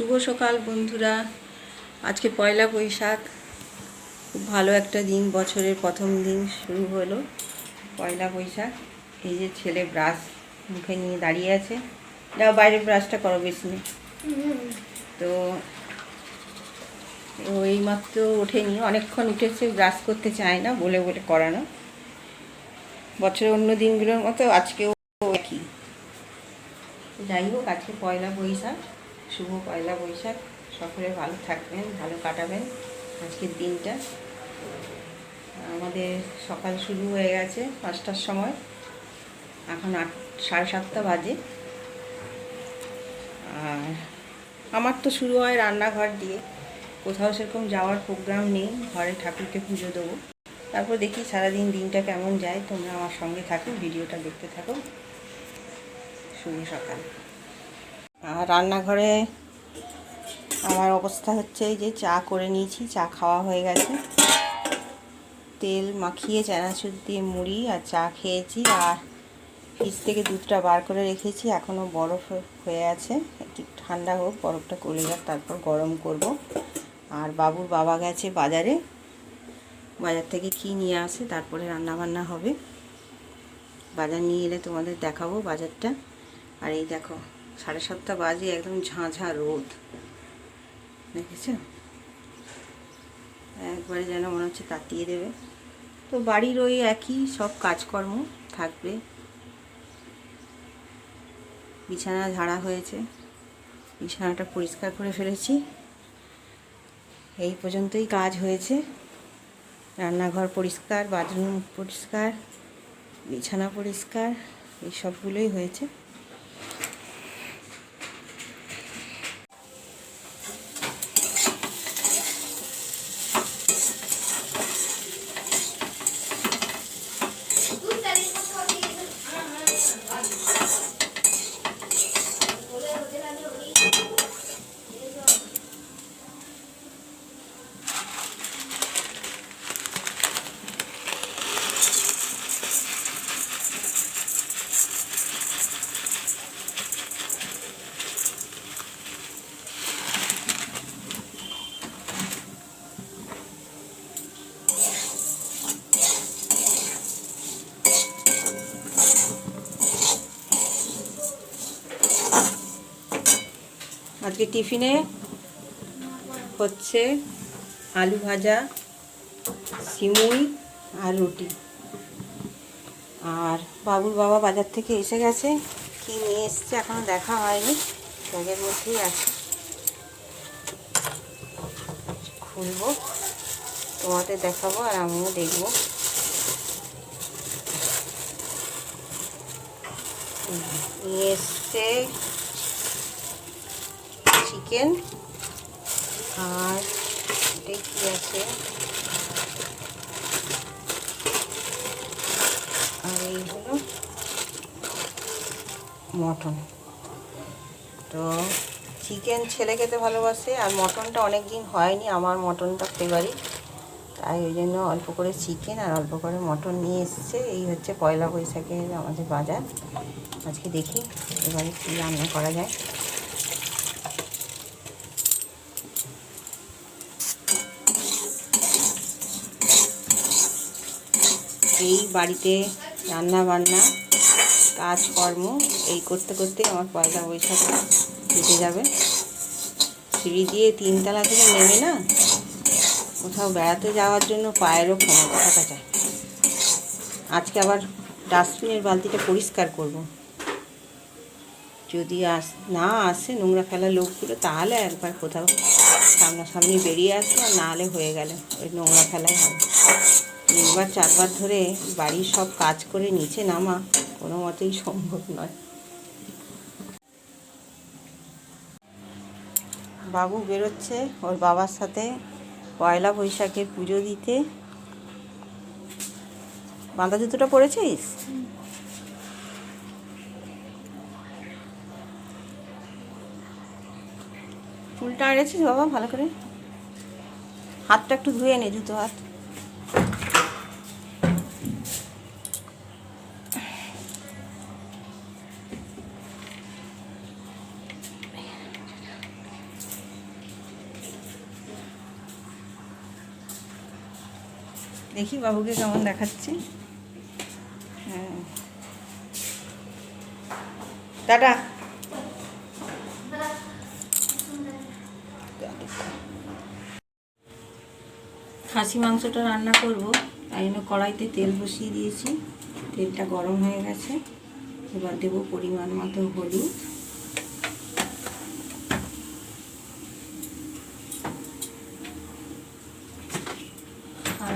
শুভ সকাল বন্ধুরা। আজকে পয়লা বৈশাখ। খুব ভালো একটা দিন, বছরের প্রথম দিন শুরু হলো পয়লা বৈশাখ। এই যে ছেলে ব্রাশ মুখে নিয়ে দাঁড়িয়ে আছে। যাও বাইরে ব্রাশটা করো বেশি নেই। তো ও এইমাত্র ওঠেনি, অনেকক্ষণ উঠেছে ব্রাশ করতে চায় না, বলে বলে করানো। বছরের অন্য দিনগুলোর মতো আজকেও একই। যাই হোক, আজকে পয়লা বৈশাখ। শুভ পয়লা বৈশাখ। সকলে ভালো থাকবেন, ভালো কাটাবেন আজকের দিনটা। আমাদের সকাল শুরু হয়ে গেছে পাঁচটার সময়। এখন আট, সাড়ে সাতটা বাজে। আর আমার তো শুরু হয় রান্নাঘর দিয়ে। কোথাও সেরকম যাওয়ার প্রোগ্রাম নেই, ঘরে ঠাকুরকে পুজো দেবো। তারপর দেখি সারাদিন দিনটা কেমন যায়, তোমরা আমার সঙ্গে থাকো, ভিডিওটা দেখতে থাকো। শুভ সকাল। আর রান্নাঘরে আমার অবস্থা হচ্ছে যে চা করে নিয়েছি, চা খাওয়া হয়ে গেছে। তেল মাখিয়ে চানাচুর দিয়ে মুড়ি আর চা খেয়েছি আর ফ্রিজ থেকে দুধটা বার করে রেখেছি এখনও বরফ হয়ে আছে। একটু ঠান্ডা হোক, বরফটা গলে যাক, তারপর গরম করব। আর বাবুর বাবা গেছে বাজারে, বাজার থেকে কী নিয়ে আসে তারপরে রান্না বান্না হবে। বাজার নিয়ে এলে তোমাদের দেখাবো বাজারটা। আর এই দেখো সাড়ে সাতটা বাজে, একদম ঝাঁঝা রোদ। দেখেছ একবারে যেন মনে হচ্ছে তাতিয়ে দেবে। তো বাড়ির ওই একই সব কাজকর্ম থাকবে। বিছানা ঝাড়া হয়েছে। বিছানাটা পরিষ্কার করে ফেলেছি। এই পর্যন্তই কাজ হয়েছে। রান্নাঘর পরিষ্কার, বাথরুম পরিষ্কার, বিছানা পরিষ্কার, এই সবগুলোই হয়েছে। আজকে টিফিনে হচ্ছে আলু ভাজা, সিমুই আর রুটি। আর বাবুর বাবা বাজার থেকে এসে গেছে, কি নিয়ে এসছে এখনও দেখা হয়নি, ব্যাগের মধ্যেই আছে। খুলবো, তোমাদের দেখাবো আর আমিও দেখব। নিয়ে এসছে চিকেন। আর এটা কি আছে? আর এই হলো মটন। তো চিকেন ছেলে খেতে ভালোবাসে, আর মটনটা অনেক দিন হয়নি, আমার মটনটা ফেভারিট তাই ওই জন্য অল্প করে চিকেন আর অল্প করে মটন নিয়ে এসছে। এই হচ্ছে পয়লা বৈশাখের আমাদের বাজার। আজকে দেখি এবারে কী রান্না করা যায়। এই বাড়িতে রান্না বান্না কাজকর্ম, এই করতে করতে আমার পয়লা বৈশাখ কেটে যাবে। সিঁড়ি দিয়ে তিনতলা থেকে নেমে না কোথাও বেড়াতে যাওয়ার জন্য পায়েরও ক্ষমতা থাকা চায় আজকে আবার ডাস্টবিনের বালতিটা পরিষ্কার করব। যদি আস, না আসে নোংরা ফেলার লোকগুলো, তাহলে একবার কোথাও সামনাসামনি বেরিয়ে আসব আর না হলে হয়ে গেলে ওই নোংরা ফেলাই হবে। তিনবার, চারবার ধরে বাড়ির সব কাজ করে নিচে নামা কোনো মতেই সম্ভব নয়। বাবু বেরোচ্ছে, ওর বাবার সাথে পয়লা বৈশাখের পুজো দিতে। বাঁধা জুতোটা পরেছিস? চুলটা আড়েছিস বাবা ভালো করে? হাতটা একটু ধুয়ে নে, জুতো হাত। দেখি বাবুকে কেমন দেখাচ্ছি। হ্যাঁ। টাটা। খাসি মাংসটা রান্না করব, তাই জন্য কড়াইতে তেল বসিয়ে দিয়েছি। তেলটা গরম হয়ে গেছে, এবার দেবো পরিমাণ মতো হলুদ আর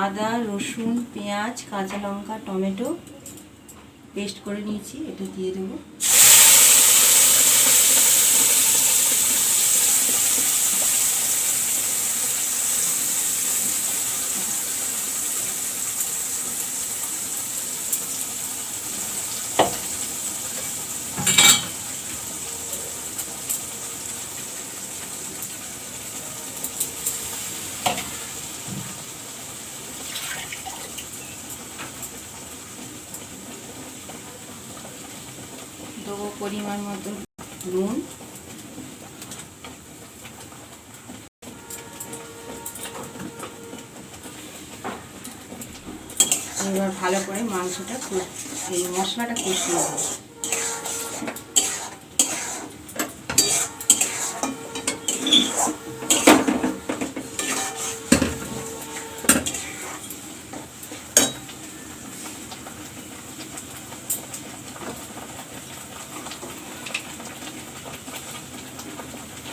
আদা রসুন পেঁয়াজ কাঁচা লঙ্কা টমেটো পেস্ট করে নিয়েছি এটা দিয়ে দেবো দেবো পরিমাণ মতো নুন। এবার ভালো করে মাংসটা এই মশলাটা কষিয়ে দেবো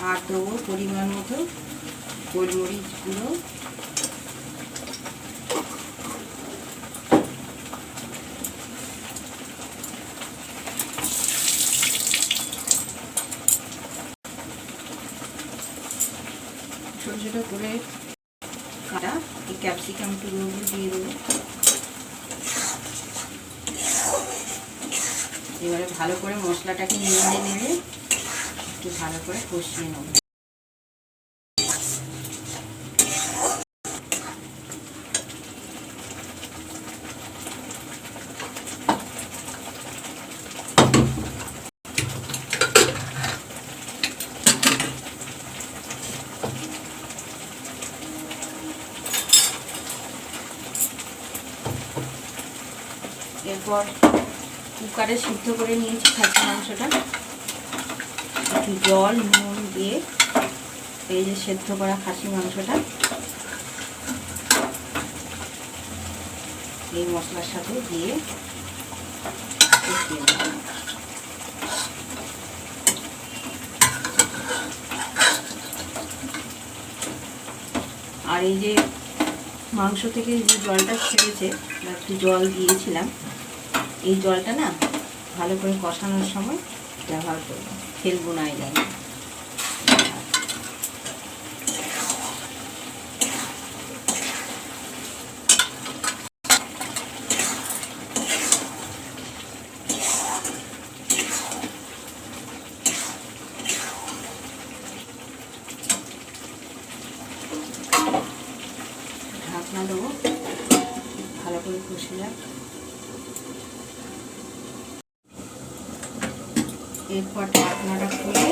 আর দেবো পরিমাণ মতো গোলমরিচ গুঁড়ো। ছোটো ছোটো করে কাটা, এই ক্যাপসিকাম টুকরোগুলো দিয়ে দেবো। এবারে ভালো করে মশলাটাকে নেড়ে নেবে একটু ভালো করে কষিয়ে নেব। এরপর কুকারে সিদ্ধ করে নিয়েছি খাসি মাংসটা একটু জল, নুন দিয়ে এই যে সেদ্ধ করা খাসি মাংসটা এই মশলার সাথে দিয়ে। আর এই যে মাংস থেকে যে জলটা ছেড়েছে একটু জল দিয়েছিলাম এই জলটা না ভালো করে কষানোর সময় ব্যবহার করব। ফেলব না এই ঢাকনা দেবো, ভালো করে কষে যাক। এরপর ঢাকনাটা খুলে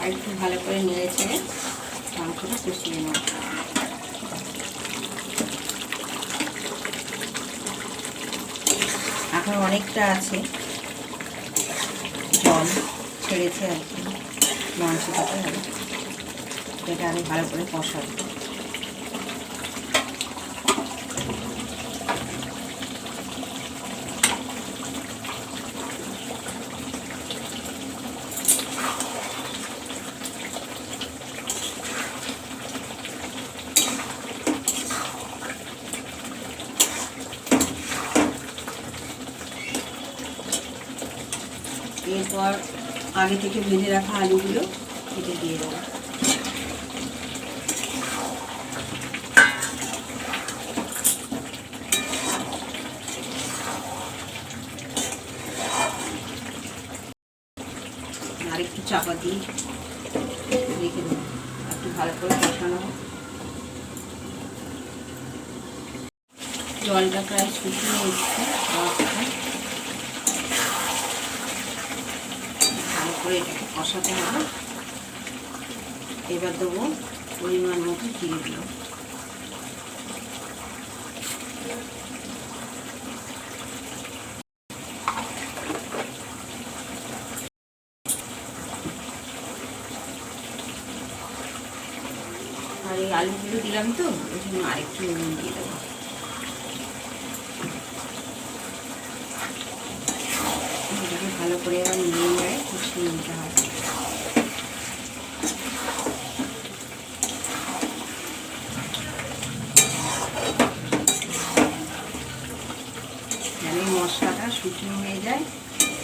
আর একটু ভালো করে নেড়ে ছেড়ে মাংসটা কষিয়ে নেব। এখন অনেকটা আছে, জল ছেড়েছে আর কি, মাংসটাতে। এটা আমি ভালো করে কষাবো এরপর আগে থেকে ভেজে রাখা আলুগুলো কেটে দিয়ে দেবো। আর একটু চাপা দিয়ে রেখে দেবো। একটু ভালো করে কষানো। জলটা প্রায় শুকিয়ে এসছে করে এটাকে কষাতে হবে। এবার দেবো পরিমাণ মতো জিরে দিও আর এই আলুগুলো দিলাম তো, ওই জন্য আরেকটু নুন দিয়ে দেবো এটাকে ভালো করে এবার নিয়ে নেয় কষিয়ে নিতে হবে মশলাটা শুকনো হয়ে যায়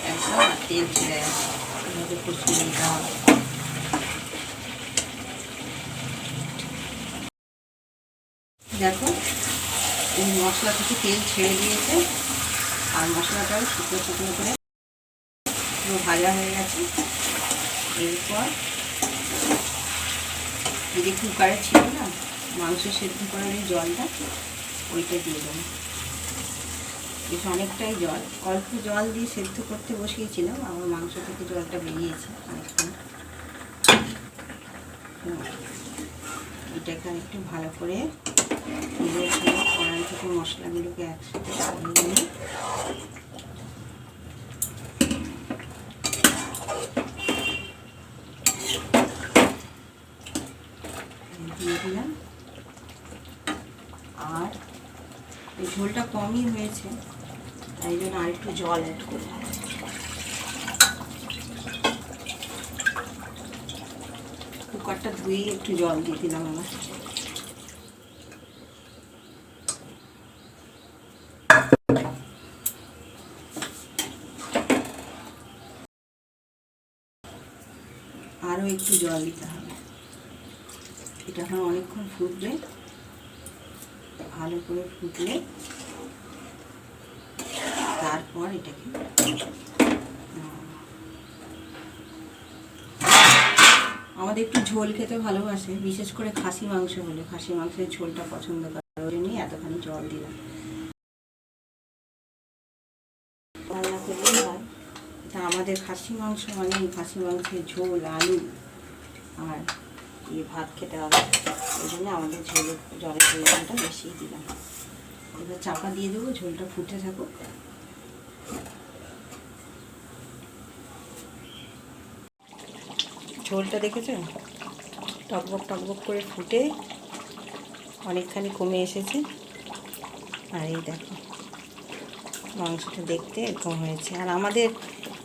একদম তেল ছেড়ে এভাবে নিতে হবে দেখো এই মশলা থেকে তেল ছেড়ে দিয়েছে আর মশলাটাও শুকনো শুকনো করে পুরো ভাজা হয়ে গেছে। এরপর এই যে কুকারে ছিল না, মাংস সেদ্ধ করার এই জলটা, ওইটা দিয়ে দেবো। বেশ অনেকটাই জল, অল্প জল দিয়ে সেদ্ধ করতে বসিয়েছিলাম আমার মাংস থেকে জলটা বেরিয়েছে অনেকক্ষণ। এটাকে একটু ভালো করে কড়াই থেকে মশলাগুলোকে একসাথে নিয়ে দিয়ে দিলাম আর এই ঝোলটা কমই হয়েছে, তাই জন্য আরেকটু জল অ্যাড করব। কুকারটা ধুয়েই একটু জল দিয়ে দিলাম আমার আরও একটু জল দিতে হবে। এটা এখন অনেকক্ষণ ফুটবে। ভালো করে ফুটলে তারপর এটাকে আমাদের একটু ঝোল খেতে ভালোবাসে, বিশেষ করে খাসি মাংস হলে। খাসি মাংসের ঝোলটা পছন্দ করে ওই জন্যই এতখানি জল দিলাম। রান্না করলেই হয় তা আমাদের খাসি মাংস মানে খাসি মাংসের ঝোল, আলু আর দিয়ে ভাত খেতে হবে। ওই জন্য আমাদের ঝোলের জলের পরিমাণটা বেশিই দিলাম। এবার চাপা দিয়ে দেবো, ঝোলটা ফুটে থাকুক। ঝোলটা দেখেছ? টকবক টকবক করে ফুটে অনেকখানি কমে এসেছে। আর এই দেখো, মাংসটা দেখতে এরকম হয়েছে। আর আমাদের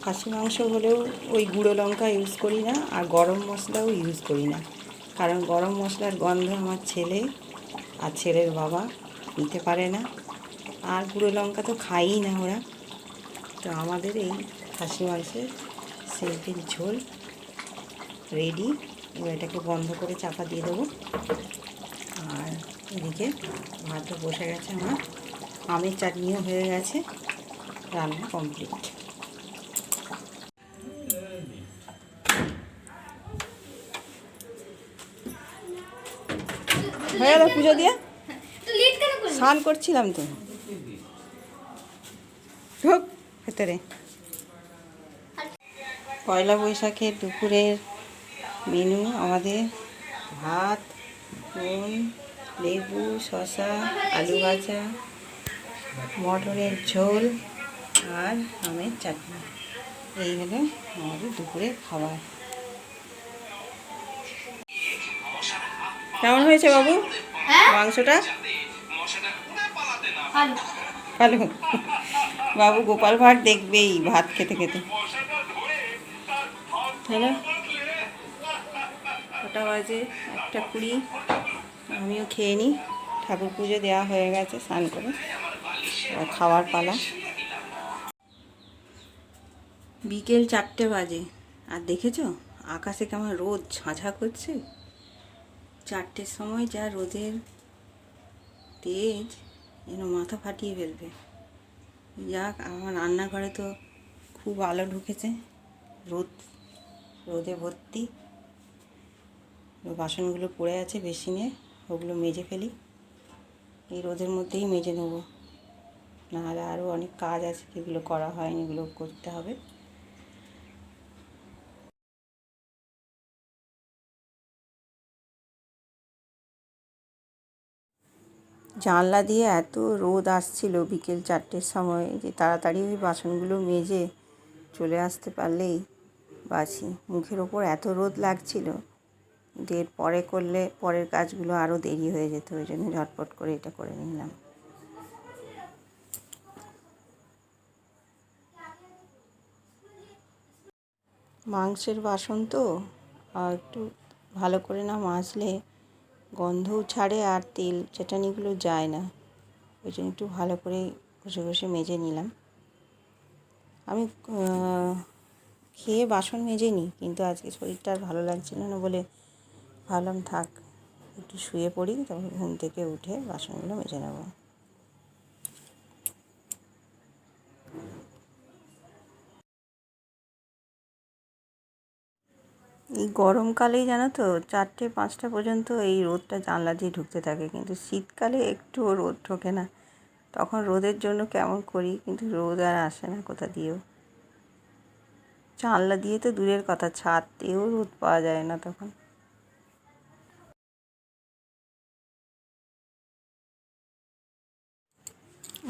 খাসি মাংস হলেও ওই গুঁড়ো লঙ্কা ইউজ করি না, আর গরম মশলাও ইউজ করি না। কারণ গরম মশলার গন্ধ আমার ছেলে আর ছেলের বাবা নিতে পারে না। আর গুঁড়ো লঙ্কা তো খাইই না ওরা। তো আমাদের এই খাসি মাংসের সিম্পল ঝোল রেডি এবার এটাকে বন্ধ করে চাপা দিয়ে দেবো। আর এদিকে ভাতও বসে গেছে আমার। আমের চাটনিও হয়ে গেছে। রান্না কমপ্লিট হয়ে গেল পুজো দিয়ে স্নান করছিলাম তো। ঢোক ভেতরে। পয়লা বৈশাখের দুপুরের মেনু আমাদের ভাত নুন লেবু শসা আলু ভাজা মটরের ঝোল আর আমের চাটনি। এই হলো আমাদের দুপুরের খাবার। কেমন হয়েছে বাবু? হ্যাঁ? মাংসটা? ভালো। বাবু গোপাল ভাট দেখবেই ভাত খেতে খেতে। হ্যালো ওটা বাজে? একটা কুড়ি। আমিও খেয়ে নিই। ঠাকুর পুজো দেওয়া হয়ে গেছে স্নান করে। খাওয়ার পালা। বিকেল চারটে বাজে। আর দেখেছ? আকাশে কেমন রোদ ঝাঁঝা করছে। চারটের সময় যা রোদের তেজ, যেন মাথা ফাটিয়ে ফেলবে। যাক, আমার রান্নাঘরে তো খুব আলো ঢুকেছে। রোদ, রোদে ভর্তি। বাসনগুলো পড়ে আছে বেসিনে, ওগুলো মেজে ফেলি। এই রোদের মধ্যেই মেজে নেব। নাহলে আরও অনেক কাজ আছে যেগুলো করা হয়নি, এগুলো করতে হবে। জানলা দিয়ে এত রোদ আসছিল বিকেল চারটের সময় যে তাড়াতাড়ি ওই বাসনগুলো মেজে চলে আসতে পারলেই বাঁচি। মুখের ওপর এত রোদ লাগছিল এর পরে করলে পরের কাজগুলো আরও দেরি হয়ে যেত, ওই জন্য ঝটপট করে এটা করে নিলাম। মাংসের বাসন তো একটু ভালো করে না মাজলে গন্ধও ছাড়ে আর তেল চাটানিগুলো যায় না। ওই জন্য একটু ভালো করে ঘষে ঘষে মেজে নিলাম। আমি খেয়ে বাসন মেজে নিই কিন্তু আজকে শরীরটা আর ভালো লাগছিল না বলে ভাবলাম থাক, একটু শুয়ে পড়ি, তারপর ঘুম থেকে উঠে বাসনগুলো মেজে নেব। এই গরমকালেই জানো তো, চারটে, পাঁচটা পর্যন্ত এই রোদটা জানলা দিয়ে ঢুকতে থাকে। কিন্তু শীতকালে একটুও রোদ ঢোকে না। তখন রোদের জন্য কেমন করি? কিন্তু রোদ আর আসে না কোথা দিয়েও। জানলা দিয়ে তো দূরের কথা ছাদতেও রোদ পাওয়া যায় না তখন।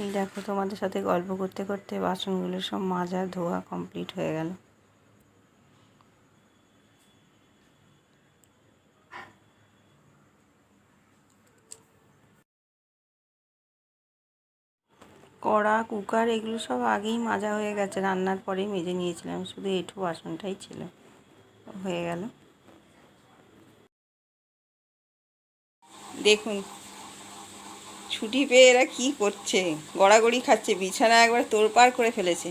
এই দেখো, তোমাদের সাথে গল্প করতে করতে বাসনগুলো সব মাজা ধোয়া কমপ্লিট হয়ে গেল। কড়া, কুকার, এগুলো সব আগেই মাজা হয়ে গেছে। রান্নার পরেই মেজে নিয়েছিলাম। শুধু এঁঠো বাসনটাই ছিল। হয়ে গেল। দেখুন, ছুটি পেয়ে এরা কী করছে? গড়াগড়ি খাচ্ছে, বিছানা একবার তোড়পাড় করে ফেলেছে।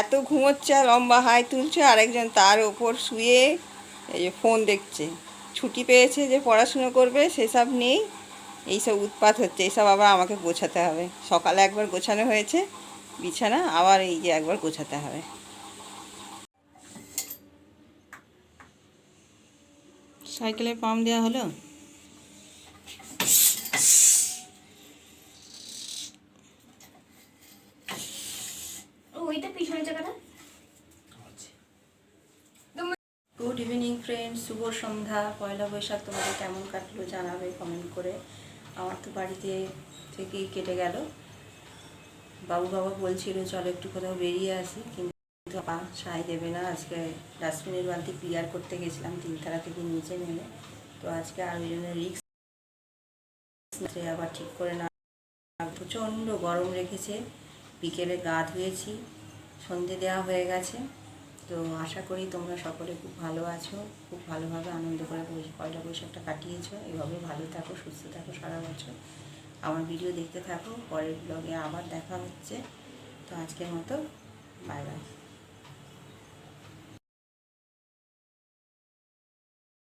এত ঘুমোচ্ছে লম্বা হাই তুলছে, আরেকজন তার ওপর শুয়ে এই যে ফোন দেখছে। ছুটি পেয়েছে যে পড়াশুনো করবে, সেসব নেই। এইসব উৎপাত হচ্ছে এইসব আবার আমাকে গোছাতে হবে। সকালে একবার গোছানো হয়েছে বিছানা আবার এই যে একবার গোছাতে হবে। সাইকেলে পাম্প দেওয়া হলো? ও ওইটা পিছনের জায়গাটা গুড ইভিনিং ফ্রেন্ডস শুভ সন্ধ্যা। পয়লা বৈশাখ তোমাদের কেমন কাটলো জানাবে কমেন্ট করে। আমার তো বাড়িতে থেকেই কেটে গেল। বাবু বাবা বলছিল, চলো একটু কোথাও বেরিয়ে আসি। কিন্তু পা সায় দেবে না। আজকে ডাস্টবিনের বালতি ক্লিয়ার করতে গেছিলাম, তিনতলা থেকে নিচে নেমে। তো আজকে আর ওই জন্য রিক্স আবার ঠিক করে না। প্রচণ্ড গরম রেখেছে। বিকেলে গা ধুয়েছি, সন্ধে দেওয়া হয়ে গেছে। তো আশা করি তোমরা সকলে খুব ভালো আছো, খুব ভালোভাবে আনন্দ করে পয়লা বৈশাখটা কাটিয়েছো এভাবে ভালো থাকো, সুস্থ থাকো সারা বছর। আমার ভিডিও দেখতে থাকো, পরের ব্লগে আবার দেখা হচ্ছে। তো আজকের মতো বাই বাই